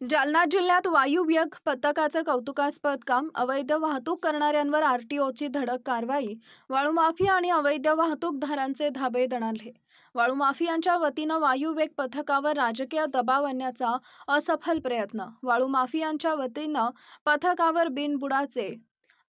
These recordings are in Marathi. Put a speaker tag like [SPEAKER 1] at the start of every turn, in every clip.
[SPEAKER 1] जालना जिल्ह्यात वायुव्यक पथकाचं कौतुकास्पद काम अवैध वाहतूक करणाऱ्यांवर आरटीओची धडक कारवाई वाळूमाफिया आणि अवैध वाहतूकधारांचे धाबे दणाले वाळूमाफियांच्या वतीनं वायुवेग पथकावर राजकीय दबाव आणण्याचा असफल प्रयत्न वाळूमाफियांच्या वतीनं पथकावर बिनबुडाचे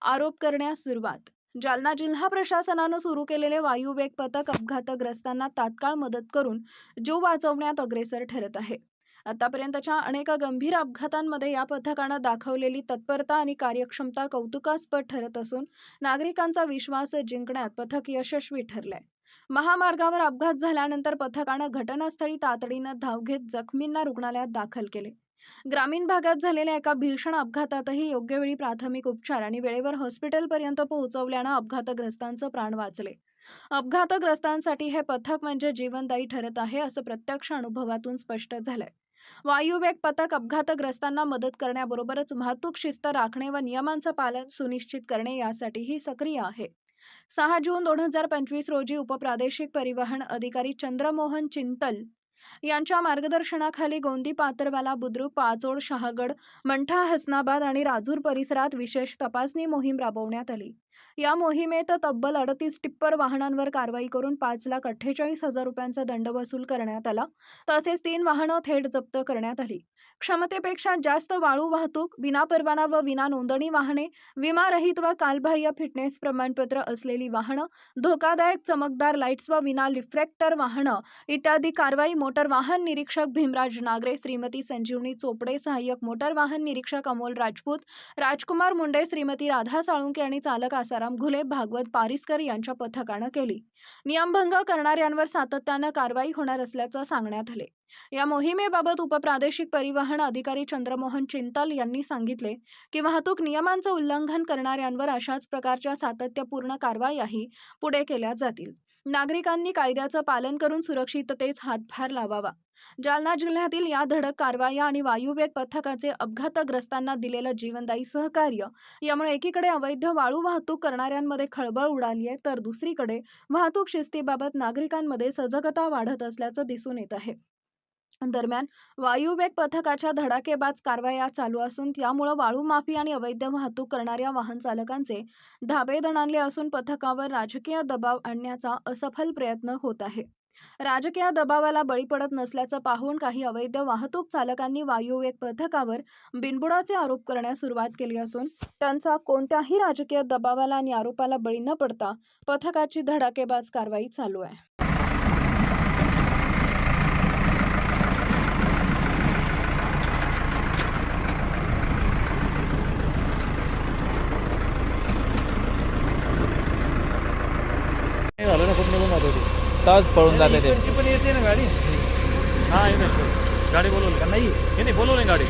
[SPEAKER 1] आरोप करण्यास सुरुवात. जालना जिल्हा प्रशासनानं सुरू केलेले वायुवेग पथक अपघातग्रस्तांना तात्काळ मदत करून जीव वाचवण्यात अग्रेसर ठरत आहे. आतापर्यंतच्या अनेक गंभीर अपघातांमध्ये या पथकानं दाखवलेली तत्परता आणि कार्यक्षमता कौतुकास्पद ठरत असून नागरिकांचा विश्वास जिंकण्यात पथक यशस्वी ठरलंय. महामार्गावर अपघात झाल्यानंतर पथकानं घटनास्थळी तातडीनं धाव घेत जखमींना रुग्णालयात दाखल केले. ग्रामीण भागात झालेल्या एका भीषण अपघातातही योग्य वेळी प्राथमिक उपचार आणि वेळेवर हॉस्पिटलपर्यंत पोहोचवल्यानं अपघातग्रस्तांचं प्राण वाचले. अपघातग्रस्तांसाठी हे पथक म्हणजे जीवनदायी ठरत आहे असं प्रत्यक्ष अनुभवातून स्पष्ट झालंय. वायुवेग पथक अपघातग्रस्तांना मदत करण्याबरोबरच वाहतूक शिस्त राखणे व नियमांचं पालन सुनिश्चित करणे यासाठीही सक्रिय आहे. सहा जून दोन हजार पंचवीस रोजी उपप्रादेशिक परिवहन अधिकारी चंद्रमोहन चिंतल यांच्या मार्गदर्शनाखाली गोंदी पातरवाला बुद्रुक पाचोड शहागड मंठा हसनाबाद आणि राजूर परिसरात विशेष तपासणी मोहीम राबवण्यात आली. या मोहिमेत तब्बल अडतीस टिप्पर वाहनांवर कारवाई करून पाच लाख अठ्ठेचाळीस हजार रुपयांचा दंड वसूल करण्यात आला. तसेच तीन वाहनं थेट जप्त करण्यात आली. क्षमतेपेक्षा जास्त वाळू वाहतूक विनापरवाना व विना नोंदणी वाहने विमारहित व कालबाह्य फिटनेस प्रमाणपत्र असलेली वाहनं धोकादायक चमकदार लाईट्स व विना लिफ्रेक्टर वाहनं इत्यादी कारवाई मोटर वाहन निरीक्षक भीमराज नागरे श्रीमती संजीवनी चोपडे सहाय्यक मोटर वाहन निरीक्षक अमोल राजपूत राजकुमार मुंडे श्रीमती राधा साळुंके आणि चालक आसाराम घुले भागवत पारिसकर यांच्या पथकानं केली. नियमभंग करणाऱ्यांवर सातत्यानं कारवाई होणार असल्याचं सांगण्यात आले. या मोहिमेबाबत उपप्रादेशिक परिवहन अधिकारी चंद्रमोहन चिंतल यांनी सांगितले की वाहतूक नियमांचं उल्लंघन करणाऱ्यांवर अशाच प्रकारच्या सातत्यपूर्ण कारवायाही पुढे केल्या जातील. नागरिकांनी कायद्याचं पालन करून सुरक्षिततेस हातभार लावावा. जालना जिल्ह्यातील या धडक कारवाया आणि वायुवेग पथकाचे अपघातग्रस्तांना दिलेलं जीवनदायी सहकार्य यामुळे एकीकडे अवैध वाळू वाहतूक करणाऱ्यांमध्ये खळबळ उडाली आहे तर दुसरीकडे वाहतूक शिस्तीबाबत नागरिकांमध्ये सजगता वाढत असल्याचं दिसून येत आहे. दरम्यान वायुवेग पथकाच्या धडाकेबाज कारवाया चालू असून त्यामुळं वाळू माफी आणि अवैध वाहतूक करणाऱ्या वाहन चालकांचे धाबे दणाणले असून पथकावर राजकीय दबाव आणण्याचा असफल प्रयत्न होत आहे. राजकीय दबावाला बळी पडत नसल्याचं पाहून काही अवैध वाहतूक चालकांनी वायुवेग पथकावर बिनबुडाचे आरोप करण्यास सुरुवात केली असून त्यांचा कोणत्याही राजकीय दबावाला आणि आरोपाला बळी न पडता पथकाची धडाकेबाज कारवाई चालू आहे.
[SPEAKER 2] झालं ना खूप निघून जातो
[SPEAKER 3] तास पळून जाते ते.
[SPEAKER 2] पण येते ना गाडी?
[SPEAKER 4] हा येते गाडी बोलवली.
[SPEAKER 2] का नाही
[SPEAKER 4] नाही नाही बोलवली गाडी.